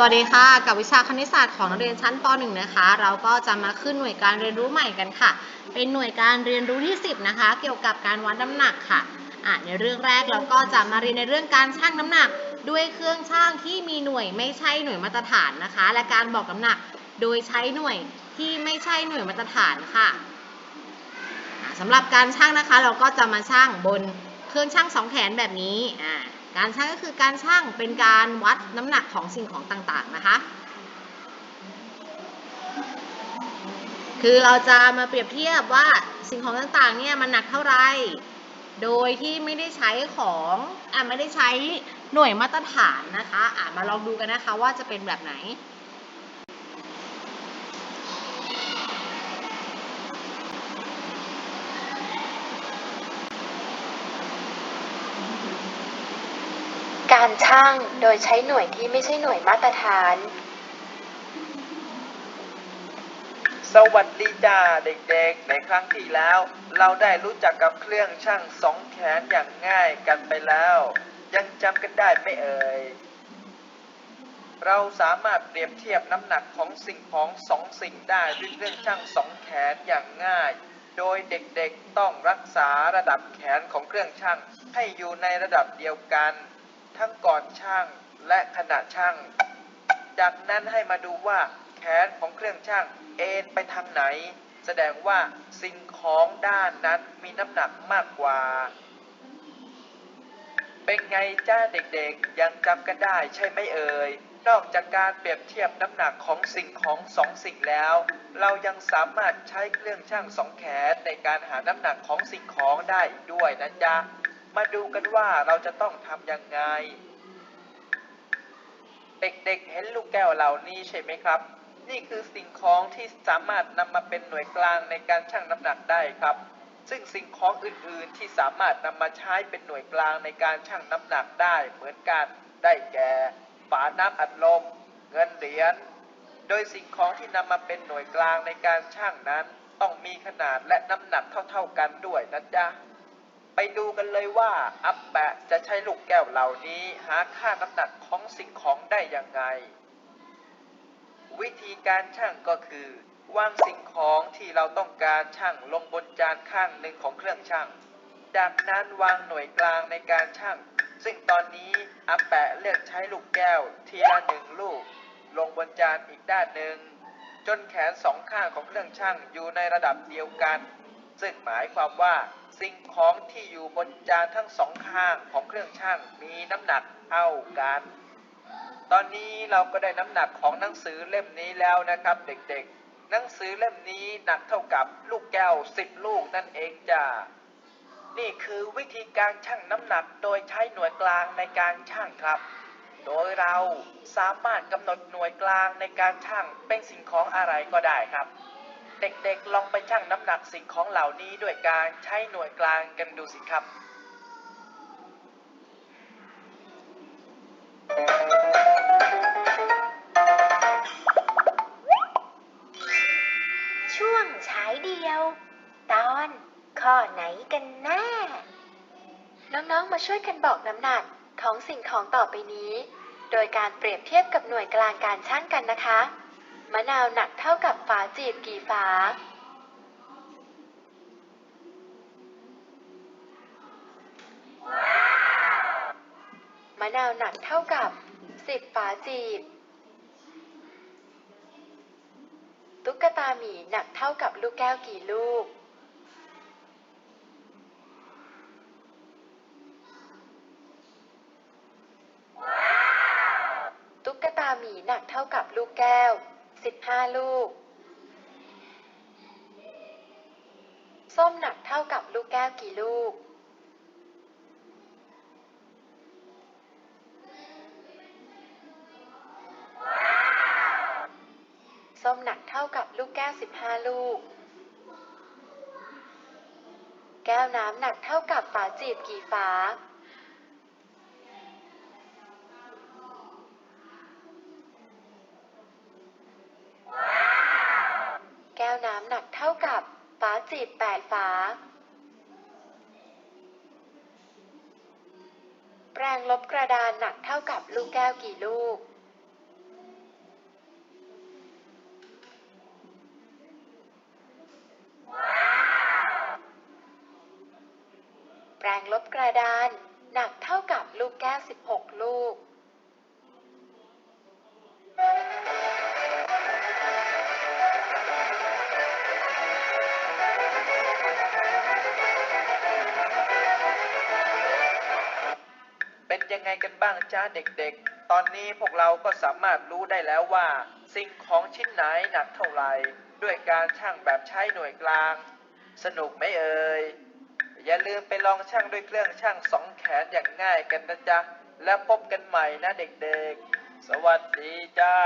สวัสดีค่ะ กับวิชาคณิตศาสตร์ของนักเรียนชั้นป .1 นะคะ เราก็จะมาขึ้นหน่วยการเรียนรู้ใหม่กันค่ะ เป็นหน่วยการเรียนรู้ที่ 10 นะคะ เกี่ยวกับการวัดน้ำหนักค่ะอะ ในเรื่องแรกเราก็จะมาเรียนในเรื่องการชั่งน้ำหนัก ด้วยเครื่องชั่งที่มีหน่วยไม่ใช่หน่วยมาตรฐานนะคะ และการบอกน้ำหนักโดยใช้หน่วยที่ไม่ใช่หน่วยมาตรฐานค่ะสำหรับการชั่งนะคะ เราก็จะมาชั่งบนเครื่องชั่งสองแขนแบบนี้อ่า การชั่งก็คือการชั่งเป็นการวัดน้ำหนักของสิ่งของต่างๆนะคะ คือเราจะมาเปรียบเทียบว่าสิ่งของต่างๆเนี่ยมันหนักเท่าไหร่ โดยที่ไม่ได้ใช้ของอะไม่ได้ใช้หน่วยมาตรฐานนะคะอะมาลองดูกันนะคะว่าจะเป็นแบบไหน การชั่งโดยใช้หน่วยที่ไม่ใช่หน่วยมาตรฐาน สวัสดีจ้าเด็กๆ ในครั้งที่แล้ว เราได้รู้จักกับเครื่องช่างสองแขนอย่างง่ายกันไปแล้ว ยังจำกันได้ไหมเอ่ย เราสามารถเปรียบเทียบน้ำหนักของสิ่งของสองสิ่งได้ด้วยเครื่องช่างสองแขนอย่างง่าย โดยเด็กๆต้องรักษาระดับแขนของเครื่องช่างให้อยู่ในระดับเดียวกัน ทั้งก่อนช่างและขณะช่าง จากนั้นให้มาดูว่าแขนของเครื่องช่างเอ็นไปทางไหน แสดงว่าสิ่งของด้านนั้นมีน้ำหนักมากกว่า เป็นไงจ้าเด็กๆ ยังจำกันได้ใช่ไหมเอ่ย นอกจากการเปรียบเทียบน้ำหนักของสิ่งของสองสิ่งแล้ว เรายังสามารถใช้เครื่องช่างสองแขนในการหาน้ำหนักของสิ่งของได้ด้วยนะจ๊ะ มาดูกันว่าเราจะต้องทำยังไง เด็กๆเห็นลูกแก้วเหล่านี้ใช่ไหมครับ นี่คือสิ่งของที่สามารถนำมาเป็นหน่วยกลางในการชั่งน้ำหนักได้ครับ ซึ่งสิ่งของอื่นๆที่สามารถนำมาใช้เป็นหน่วยกลางในการชั่งน้ำหนักได้เหมือนกันได้แก่ฝาน้ำอัดลม เงินเหรียญโดยสิ่งของที่นำมาเป็นหน่วยกลางในการชั่งนั้น ต้องมีขนาดและน้ำหนักเท่าๆกันด้วยนะจ๊ะ ไปดูกันเลยว่าอัปแปะจะใช้ลูกแก้วเหล่านี้หาค่าน้ำหนักของสิ่งของได้ยังไง วิธีการชั่งก็คือ วางสิ่งของที่เราต้องการชั่งลงบนจานข้างหนึ่งของเครื่องชั่งจากนั้นวางหน่วยกลางในการชั่งซึ่งตอนนี้อาแปะเลือกใช้ลูกแก้วทีละหนึ่งลูก ลงบนจานอีกด้านหนึ่งจนแขนสองข้างของเครื่องชั่งอยู่ในระดับเดียวกัน ซึ่งหมายความว่า สิ่งของที่อยู่บนจานทั้งสองข้างของเครื่องชั่งมีน้ำหนักเท่ากัน ตอนนี้เราก็ได้น้ำหนักของหนังสือเล่มนี้แล้วนะครับ เด็กๆ หนังสือเล่มนี้หนักเท่ากับลูกแก้วสิบลูกนั่นเองจ้านี่คือวิธีการชั่งน้ำหนักโดยใช้หน่วยกลางในการชั่งครับ โดยเราสามารถกำหนดหน่วยกลางในการชั่งเป็นสิ่งของอะไรก็ได้ครับ เด็กๆ ลองไปชั่งน้ำหนักสิ่งของเหล่านี้ด้วยการใช้หน่วยกลางกันดูสิครับ ช่วงฉายเดียว ตอนข้อไหนกันแน่ น้องๆ มาช่วยกันบอกน้ำหนักของสิ่งของต่อไปนี้ โดยการเปรียบเทียบกับหน่วยกลางการชั่งกันนะคะ มะนาวหนักเท่ากับฝาจีบกี่ฝา มะนาวหนักเท่ากับ10ฝาจีบ ตุ๊กตาหมีหนักเท่ากับลูกแก้วกี่ลูก ตุ๊กตาหมีหนักเท่ากับลูกแก้ว 15ลูก ส้มหนักเท่ากับลูกแก้วกี่ลูก ส้มหนักเท่ากับลูกแก้ว15ลูก แก้วน้ำหนักเท่ากับฝาจีบกี่ฝา สิบแปดฝา แรงลบกระดานหนักเท่ากับลูกแก้วกี่ลูก แปรงลบกระดานหนักเท่ากับลูกแก้ว 16 ลูก จ้าเด็กๆ ตอนนี้พวกเราก็สามารถรู้ได้แล้วว่า สิ่งของชิ้นไหนหนักเท่าไหร่ ด้วยการชั่งแบบใช้หน่วยกลาง สนุกไหมเอ่ย อย่าลืมไปลองชั่งด้วยเครื่องชั่งสองแขนอย่างง่ายกันนะจ๊ะ แล้วพบกันใหม่นะเด็กๆ สวัสดีจ้า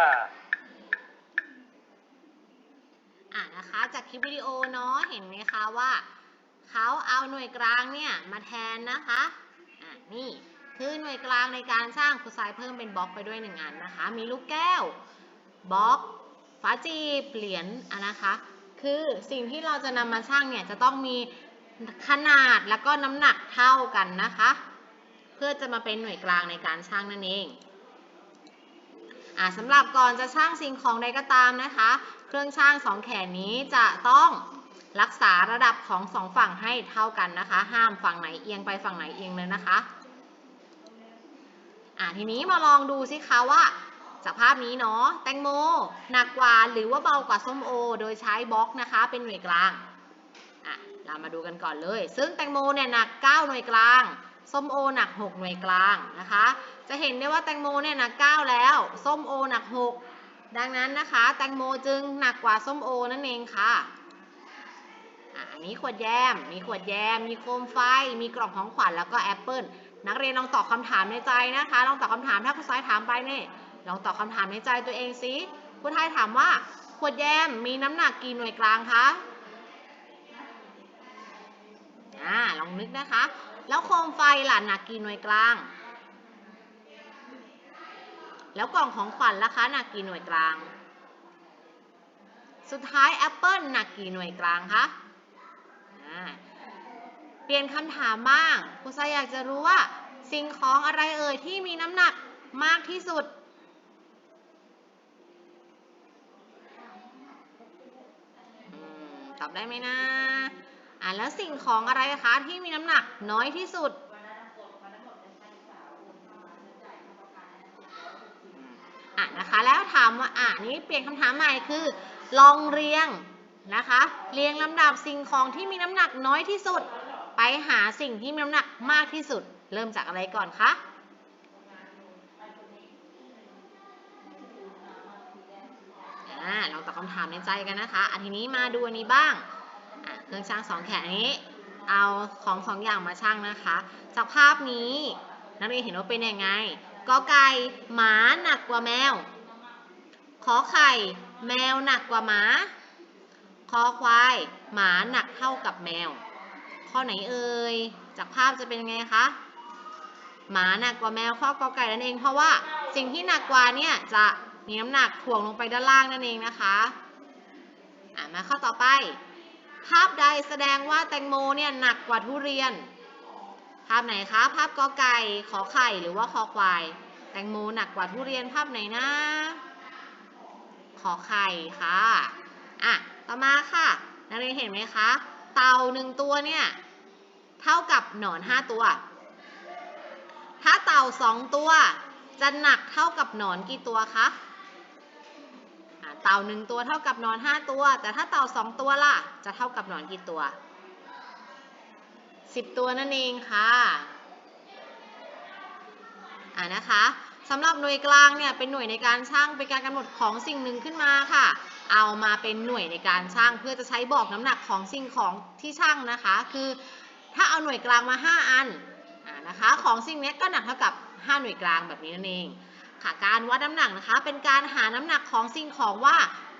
อะนะคะจากคลิปวิดีโอเนาะเห็นไหมคะว่าเขาเอาหน่วยกลางเนี่ยมาแทนนะคะ อะนี่ คือหน่วยกลางในการสร้างครูทรายเพิ่มเป็นบล็อกไปด้วยหนึ่งอันนะคะ มีลูกแก้วบล็อกฟ้าจีบเหรียญนะคะ คือสิ่งที่เราจะนำมาสร้างเนี่ยจะต้องมีขนาดแล้วก็น้ำหนักเท่ากันนะคะ เพื่อจะมาเป็นหน่วยกลางในการสร้างนั่นเองอ่าสำหรับก่อนจะช่างสิ่งของใดก็ตามนะคะ เครื่องช่างสองแขนนี้จะต้องรักษาระดับของสองฝั่งให้เท่ากันนะคะ ห้ามฝั่งไหนเอียงไปฝั่งไหนเอียงเลยนะคะ อ่าทีนี้มาลองดูสิคะว่าจากภาพนี้เนาะแตงโมหนักกว่าหรือว่าเบากว่าส้มโอ โดยใช้บล็อกนะคะ เป็นหน่วยกลางอะเรามาดูกันก่อนเลย ซึ่งแตงโมเนี่ยหนัก 9 หน่วยกลางส้มโอหนัก 6 หน่วยกลางนะคะ จะเห็นได้ว่าแตงโมเนี่ยหนัก 9 แล้วส้มโอหนัก 6 ดังนั้นนะคะ แตงโมจึงหนักกว่าส้มโอนั่นเองค่ะอะอันนี้ขวดแยม มีขวดแยม มีโคมไฟ มีกล่องของขวัญแล้วก็แอปเปิล นักเรียนลองตอบคำถามในใจนะคะ ลองตอบคำถามถ้าครูซ้ายถามไปเนี่ยลองตอบคำถามในใจตัวเองสิครูไทยถามว่าขวดแยมมีน้ำหนักกี่หน่วยกลางคะอ่าลองนึกนะคะ แล้วโคมไฟล่ะหนักกี่หน่วยกลาง แล้วกล่องของขวัญล่ะคะหนักกี่หน่วยกลาง สุดท้ายแอปเปิลหนักกี่หน่วยกลางคะอ่า เปลี่ยนคำถามบ้างครูซายอยากจะรู้ว่า สิ่งของอะไรเอ่ยที่มีน้ำหนักมากที่สุด ตอบได้ไหมนะอ่าแล้วสิ่งของอะไรคะที่มีน้ำหนักน้อยที่สุดอะนะคะแล้วถามว่าอะนี้เปลี่ยนคำถามใหม่คือ ลองเรียงนะคะ เรียงลำดับสิ่งของที่มีน้ำหนักน้อยที่สุด หาสิ่งที่มีน้ำหนักมากที่สุด เริ่มจากอะไรก่อนคะอ่าลองตอบคำถามในใจกันนะคะ อันทีนี้มาดูอันนี้บ้าง เครื่องช่างสองแขนนนี้ เอาของสองอย่างมาช่างนะคะ จากภาพนี้ นักเรียนเห็นว่าเป็นยังไงกอไก่หมาหนักกว่าแมว ขอไข่ แมวหนักกว่าหมา คอควาย หมาหนักเท่ากับแมว ข้อไหนเอ่ย จากภาพจะเป็นยังไงคะ หมาหนักกว่าแมวข้อกอไก่นั่นเอง เพราะว่าสิ่งที่หนักกว่าเนี่ยจะมีน้ำหนักถ่วงลงไปด้านล่างนั่นเองนะคะอะมาข้อต่อไป ภาพใดแสดงว่าแตงโมเนี่ยหนักกว่าทุเรียน ภาพไหนคะ ภาพกอไก่ขอไข่หรือว่าคอควาย แตงโมหนักกว่าทุเรียนภาพไหนนะขอไข่ค่ะ อะ ต่อมาค่ะ นักเรียนเห็นไหมคะ เต่าหนึ่งตัวเนี่ย เท่ากับหนอนห้าตัว ถ้าเต่าสองตัว จะหนักเท่ากับหนอนกี่ตัวคะอะเต่าหนึ่งตัวเท่ากับหนอนห้าตัว แต่ถ้าเต่าสองตัวล่ะ จะเท่ากับหนอนกี่ตัวสิบตัวนั่นเองค่ะ อ่านะคะ สำหรับหน่วยกลางเนี่ยเป็นหน่วยในการช่างเป็นการกำหนดของสิ่งหนึ่งขึ้นมาค่ะ เอามาเป็นหน่วยในการช่างเพื่อจะใช้บอกน้ำหนักของสิ่งของที่ช่างนะคะ คือถ้าเอาหน่วยกลางมา 5 อันนะคะของสิ่งนี้ก็หนักเท่ากับ 5 หน่วยกลางแบบนี้นั่นเองค่ะการวัดน้ำหนักนะคะ เป็นการหาน้ำหนักของสิ่งของว่า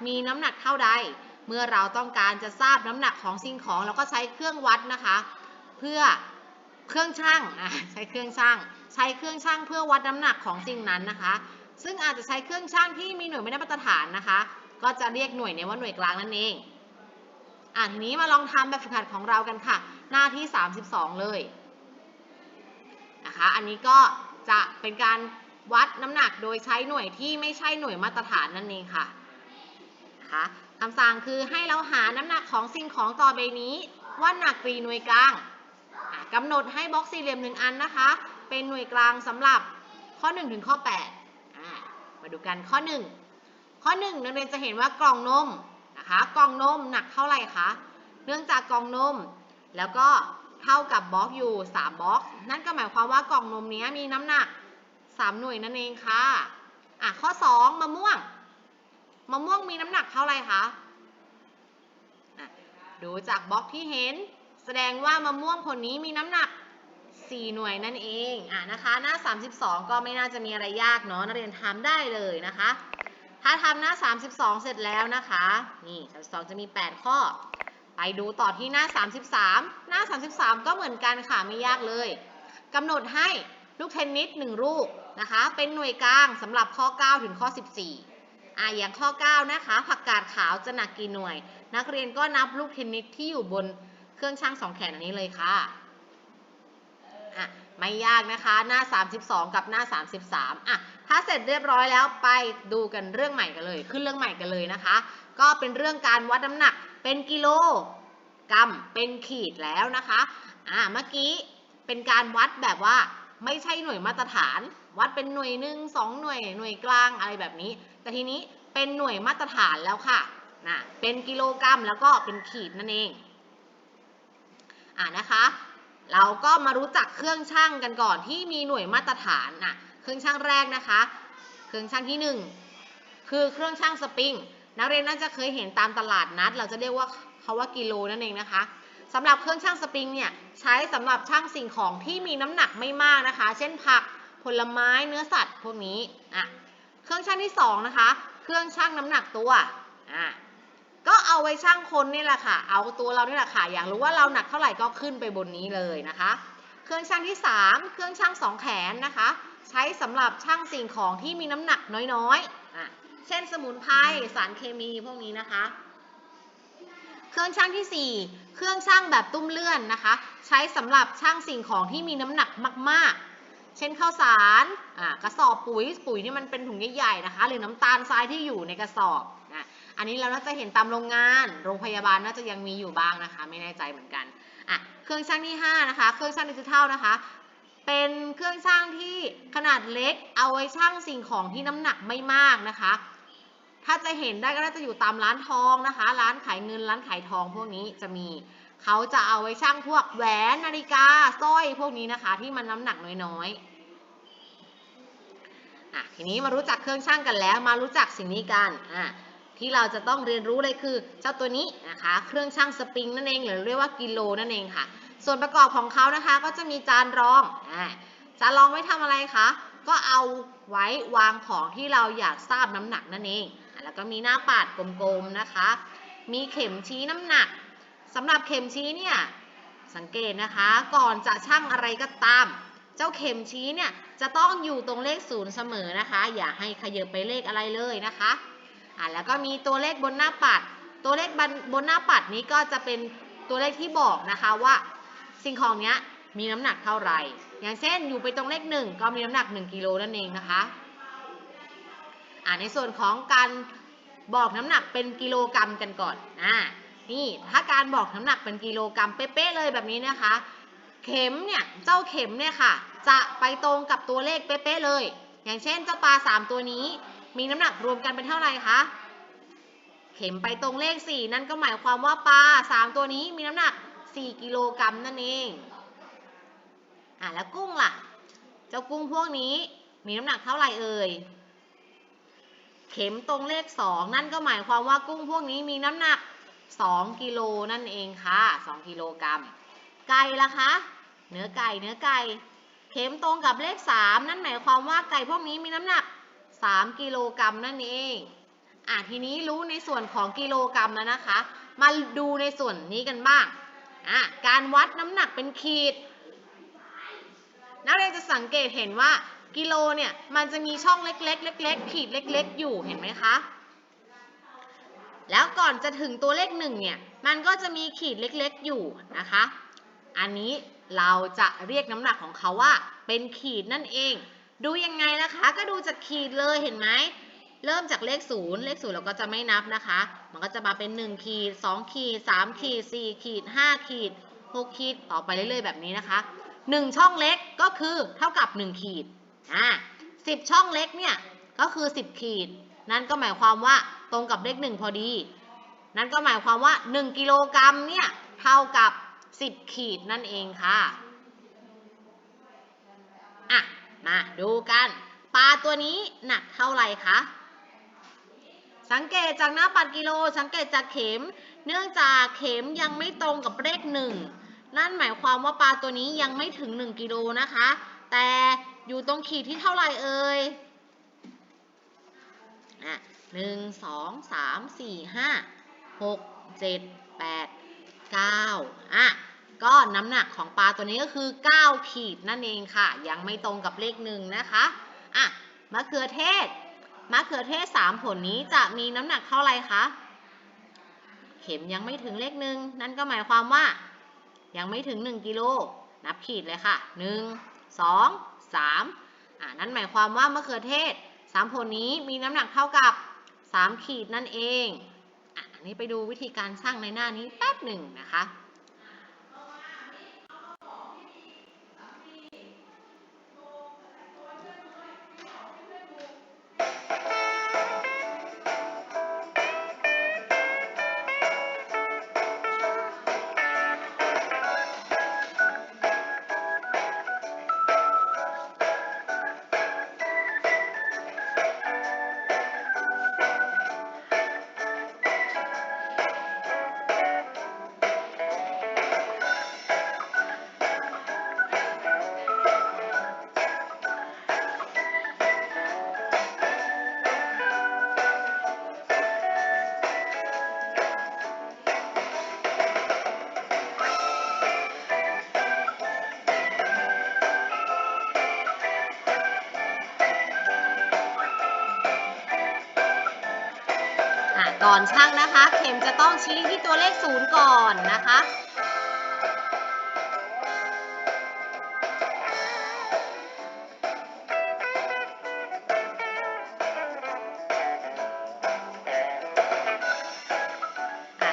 มีน้ำหนักเท่าใด เมื่อเราต้องการจะทราบน้ำหนักของสิ่งของเราก็ใช้เครื่องวัดนะคะ เพื่อเครื่องช่างใช้เครื่องช่าง ใช้เครื่องช่างเพื่อวัดน้ำหนักของสิ่งนั้นนะคะ ซึ่งอาจจะใช้เครื่องช่างที่มีหน่วยไม่ได้มาตรฐานนะคะ ก็จะเรียกหน่วยนี้ว่าหน่วยกลางนั่นเองอะทีนี้มาลองทำแบบฝึกหัดของเรากันค่ะ หน้าที่ 32 เลยนะคะ อันนี้ก็จะเป็นการวัดน้ำหนักโดยใช้หน่วยที่ไม่ใช่หน่วยมาตรฐานนั่นเองค่ะนะคะคำสั่งคือให้เราหาน้ำหนักของสิ่งของต่อไปนี้ว่าหนักกี่หน่วยกลางอะกำหนดให้บล็อกสี่เหลี่ยมหนึ่งอันนะคะ เป็นหน่วยกลางสำหรับข้อ 1 ถึงข้อ8อมาดูกันข้อ 1 ข้อ 1 นักเรียนจะเห็นว่ากล่องนมนะคะกล่องนมหนักเท่าไหร่คะเนื่องจากกล่องนม แล้วก็เท่ากับบล็อกอยู่3บล็อกนั่นก็หมายความว่ากล่องนมนี้มีน้ำหนัก 3 หน่วยนั่นเองค่ะอะข้อ 2 มะม่วง มะม่วงมีน้ำหนักเท่าไหร่คะะดูจากบล็อกที่เห็น แสดงว่ามะม่วงผลนี้มีน้ำหนัก 4 หน่วยนั่นเองอะนะคะ หน้า 32 ก็ไม่น่าจะมีอะไรยากเนาะนักเรียนทำได้เลยนะคะ ถ้าทำหน้า 32 เสร็จแล้วนะคะ นี่ 32 จะมี 8 ข้อ ไปดูต่อที่หน้า 33 หน้า 33 ก็เหมือนกันค่ะไม่ยากเลยกำหนดให้ลูกเทนนิส1ลูกนะคะ เป็นหน่วยกลางสำหรับข้อ 9 ถึงข้อ 14อะอย่างข้อ 9 นะคะ ผักกาดขาวจะหนักกี่หน่วย นักเรียนก็นับลูกเทนนิสที่อยู่บนเครื่องช่างสองแขนอันนี้เลยค่ะ อะไม่ยากนะคะหน้า 32 กับหน้า 33อะถ้าเสร็จเรียบร้อยแล้วไปดูกันเรื่องใหม่กันเลย ขึ้นเรื่องใหม่กันเลยนะคะ ก็เป็นเรื่องการวัดน้ำหนักเป็นกิโลกรัมเป็นขีดแล้วนะคะอะเมื่อกี้เป็นการวัดแบบว่าไม่ใช่หน่วยมาตรฐาน วัดเป็นหน่วยหนึ่งสองหน่วยหน่วยกลางอะไรแบบนี้ แต่ทีนี้เป็นหน่วยมาตรฐานแล้วค่ะนะเป็นกิโลกรัมแล้วก็เป็นขีดนั่นเองอะนะคะ เราก็มารู้จักเครื่องช่างกันก่อนที่มีหน่วยมาตรฐานน่ะเครื่องช่างแรกนะคะ เครื่องช่างที่หนึ่งคือเครื่องช่างสปริงนักเรียนน่าจะเคยเห็นตามตลาดนัด เราจะเรียกว่าเขาว่ากิโลนั่นเองนะคะสำหรับเครื่องช่างสปริงเนี่ยใช้สำหรับช่างสิ่งของที่มีน้ำหนักไม่มากนะคะ เช่นผักผลไม้เนื้อสัตว์พวกนี้อะเครื่องช่างที่สองนะคะ เครื่องช่างน้ำหนักตัวอะ ก็เอาไว้ช่างคนนี่แหละค่ะ เอาตัวเรานี่แหละค่ะ อยากรู้ว่าเราหนักเท่าไหร่ก็ขึ้นไปบนนี้เลยนะคะ เครื่องช่างที่ 3 เครื่องช่างสองแขนนะคะ ใช้สำหรับช่างสิ่งของที่มีน้ำหนักน้อยๆอะเช่นสมุนไพรสารเคมีพวกนี้นะคะ เครื่องช่างที่ 4 เครื่องช่างแบบตุ้มเลื่อนนะคะ ใช้สำหรับช่างสิ่งของที่มีน้ำหนักมากๆ เช่นข้าวสารกระสอบปุ๋ยปุ๋ยนี่มันเป็นถุงใหญ่ๆนะคะ หรือน้ำตาลทรายที่อยู่ในกระสอบ อันนี้เราน่าจะเห็นตามโรงงาน โรงพยาบาลน่าจะยังมีอยู่บ้างนะคะ ไม่แน่ใจเหมือนกันอะเครื่องช่างที่ 5 นะคะ เครื่องช่างดิจิทัลนะคะ เป็นเครื่องช่างที่ขนาดเล็ก เอาไว้ช่างสิ่งของที่น้ำหนักไม่มากนะคะ ถ้าจะเห็นได้ก็น่าจะอยู่ตามร้านทองนะคะ ร้านขายเงินร้านขายทองพวกนี้จะมีเขาจะเอาไว้ช่างพวกแหวนนาฬิกาสร้อยพวกนี้นะคะ ที่มันน้ำหนักน้อยๆอะทีนี้มารู้จักเครื่องช่างกันแล้ว มารู้จักสิ่งนี้กันอะ ที่เราจะต้องเรียนรู้เลยคือเจ้าตัวนี้นะคะ เครื่องช่างสปริงนั่นเองหรือเรียกว่ากิโลนั่นเองค่ะ ส่วนประกอบของเขานะคะก็จะมีจานรองอ่าจานรองไว้ทำอะไรคะ ก็เอาไว้วางของที่เราอยากทราบน้ำหนักนั่นเอง แล้วก็มีหน้าปัดกลมๆนะคะ มีเข็มชี้น้ำหนักสำหรับเข็มชี้เนี่ยสังเกตนะคะ ก่อนจะชั่งอะไรก็ตาม เจ้าเข็มชี้เนี่ยจะต้องอยู่ตรงเลขศูนย์เสมอนะคะ อย่าให้ขยับไปเลขอะไรเลยนะคะ อะแล้วก็มีตัวเลขบนหน้าปัด ตัวเลขบนบนหน้าปัดนี้ก็จะเป็นตัวเลขที่บอกนะคะว่า สิ่งของเนี้ยมีน้ำหนักเท่าไหร่ อย่างเช่นอยู่ไปตรงเลขหนึ่งก็มีน้ำหนัก 1กิโลนั่นเองนะคะอ่าในส่วนของการบอกน้ำหนักเป็นกิโลกรัมกันก่อนอ่านี่ถ้าการบอกน้ำหนักเป็นกิโลกรัมเป๊ะๆเลยแบบนี้นะคะ เข็มเนี่ยเจ้าเข็มเนี่ยค่ะ จะไปตรงกับตัวเลขเป๊ะๆเลย อย่างเช่นเจ้าปลาสามตัวนี้ มีน้ำหนักรวมกันเป็นเท่าไหร่คะเข็มไปตรงเลข 4 นั่นก็หมายความว่าปลา 3 ตัวนี้มีน้ำหนัก 4 กิโลกรัมนั่นเองอะแล้วกุ้งล่ะ เจ้ากุ้งพวกนี้มีน้ำหนักเท่าไหร่เอ่ย เข็มตรงเลข 2 นั่นก็หมายความว่ากุ้งพวกนี้มีน้ำหนัก 2 กิโลนั่นเองค่ะ 2 กิโลกรัม ไก่ล่ะคะ เนื้อไก่ เนื้อไก่ เข็มตรงกับเลข 3 นั่นหมายความว่าไก่พวกนี้มีน้ำหนัก 3 กิโลกรัมนั่นเอง อะทีนี้รู้ในส่วนของกิโลกรัมแล้วนะคะ มาดูในส่วนนี้กันบ้าง อะการวัดน้ำหนักเป็นขีด นักเรียนจะสังเกตเห็นว่ากิโลเนี่ยมันจะมีช่องเล็กๆเล็กๆขีดเล็ก ๆ อยู่เห็นไหมคะ แล้วก่อนจะถึงตัวเลขหนึ่งเนี่ยมันก็จะมีขีดเล็กๆอยู่นะคะ อันนี้เราจะเรียกน้ำหนักของเขาว่าเป็นขีดนั่นเอง ดูยังไงนะคะ ก็ดูจากขีดเลยเห็นไหม เริ่มจากเลขศูนย์เลขศูนย์เราก็จะไม่นับนะคะ มันก็จะมาเป็น1ขีด2ขีด3ขีด4ขีด5ขีด6ขีดต่อไปเรื่อยๆแบบนี้นะคะ 1 ช่องเล็กก็คือเท่ากับ 1 ขีดอ่า10ช่องเล็กเนี่ยก็คือ 10 ขีด นั่นก็หมายความว่าตรงกับเลข1พอดี นั่นก็หมายความว่า 1 กิโลกรัมเนี่ยเท่ากับ 10 ขีดนั่นเองค่ะอะ มาดูกัน ปลาตัวนี้หนักเท่าไหร่คะ สังเกตจากหน้าปัดกิโล สังเกตจากเข็ม เนื่องจากเข็มยังไม่ตรงกับเลขหนึ่ง นั่นหมายความว่าปลาตัวนี้ยังไม่ถึง 1 กิโลนะคะ แต่อยู่ตรงขีดที่เท่าไหร่เอ่ยหนึ่งสองสามสี่ห้าหกเจ็ดแปดเก้าอะ ก็น้ำหนักของปลาตัวนี้ก็คือ 9 ขีดนั่นเองค่ะ ยังไม่ตรงกับเลขหนึ่งนะคะอะมะเขือเทศมะเขือเทศ 3 ผลนี้จะมีน้ำหนักเท่าไหร่คะเข็มยังไม่ถึงเลขหนึ่งนั่นก็หมายความว่า ยังไม่ถึง 1 กิโล นับขีดเลยค่ะ 1 2 3อ่านั่นหมายความว่ามะเขือเทศ 3 ผลนี้มีน้ำหนักเท่ากับ 3 ขีดนั่นเองอะอันนี้ไปดูวิธีการชั่งในหน้านี้แป๊บหนึ่งนะคะ อะก่อนชั่งนะคะ เข็มจะต้องชี้ที่ตัวเลขศูนย์ก่อนนะคะ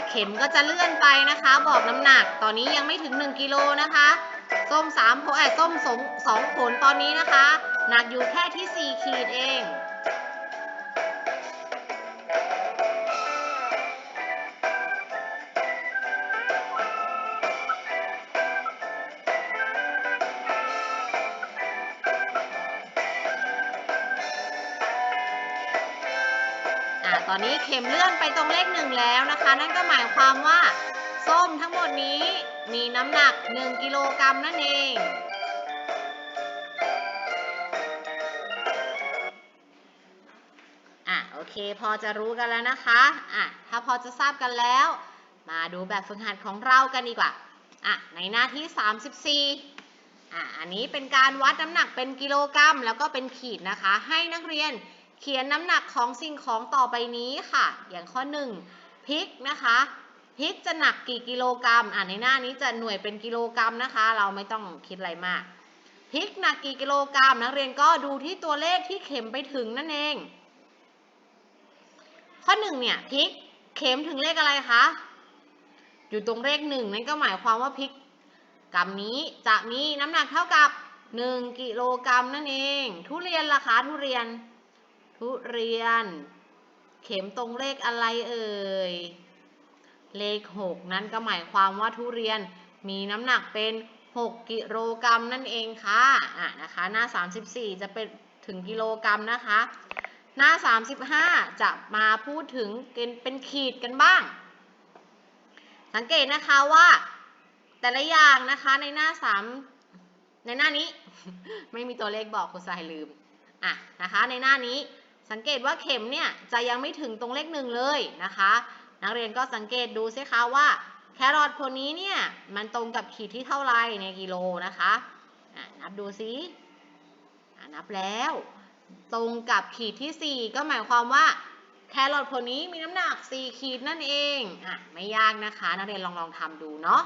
เข็มก็จะเลื่อนไปนะคะ บอกน้ำหนัก ตอนนี้ยังไม่ถึง 1 กิโลนะคะ ส้ม3ผลเอ้ยส้มสองสองผลตอนนี้นะคะ หนักอยู่แค่ที่ 4 ขีดเอง ตอนนี้เข็มเลื่อนไปตรงเลขหนึ่งแล้วนะคะ นั่นก็หมายความว่าส้มทั้งหมดนี้มีน้ำหนัก 1 กิโลกรัมนั่นเอง อะโอเคพอจะรู้กันแล้วนะคะ อะถ้าพอจะทราบกันแล้ว มาดูแบบฝึกหัดของเรากันดีกว่า อะในหน้าที่ 34 อะอันนี้เป็นการวัดน้ำหนักเป็นกิโลกรัม แล้วก็เป็นขีดนะคะ ให้นักเรียน เขียนน้ำหนักของสิ่งของต่อไปนี้ค่ะ อย่างข้อ 1พริกนะคะพริกจะหนักกี่กิโลกรัม อะในหน้านี้จะหน่วยเป็นกิโลกรัมนะคะ เราไม่ต้องคิดอะไรมากพริกหนักกี่กิโลกรัม นักเรียนก็ดูที่ตัวเลขที่เข็มไปถึงนั่นเอง ข้อหนึ่งเนี่ยพริกเข็มถึงเลขอะไรคะ อยู่ตรงเลขหนึ่งนั่นก็หมายความว่าพริกกรัมนี้จะมีน้ำหนักเท่ากับ 1 กิโลกรัมนั่นเอง ทุเรียนล่ะคะทุเรียน ทุเรียน เข็มตรงเลขอะไรเอ่ย เลข 6 นั้นก็หมายความว่าทุเรียนมีน้ำหนักเป็น 6 กิโลกรัมนั่นเองค่ะอะนะคะ หน้า 34 จะเป็นถึงกิโลกรัมนะคะ หน้า 35 จะมาพูดถึงเป็นขีดกันบ้าง สังเกตนะคะว่า แต่ละอย่างนะคะในหน้า 3 ในหน้านี้ ไม่มีตัวเลขบอกคุณสายลืมอะนะคะในหน้านี้ สังเกตว่าเข็มเนี่ยจะยังไม่ถึงตรงเลขหนึ่งเลยนะคะ นักเรียนก็สังเกตดูสิคะว่าแครอทผลนี้เนี่ยมันตรงกับขีดที่เท่าไรในกิโลนะคะะนับดูสินับแล้ว ตรงกับขีดที่ 4 ก็หมายความว่าแครอทผลนี้มีน้ำหนัก 4 ขีดนั่นเองอะไม่ยากนะคะ นักเรียนลองลองทำดูเนาะ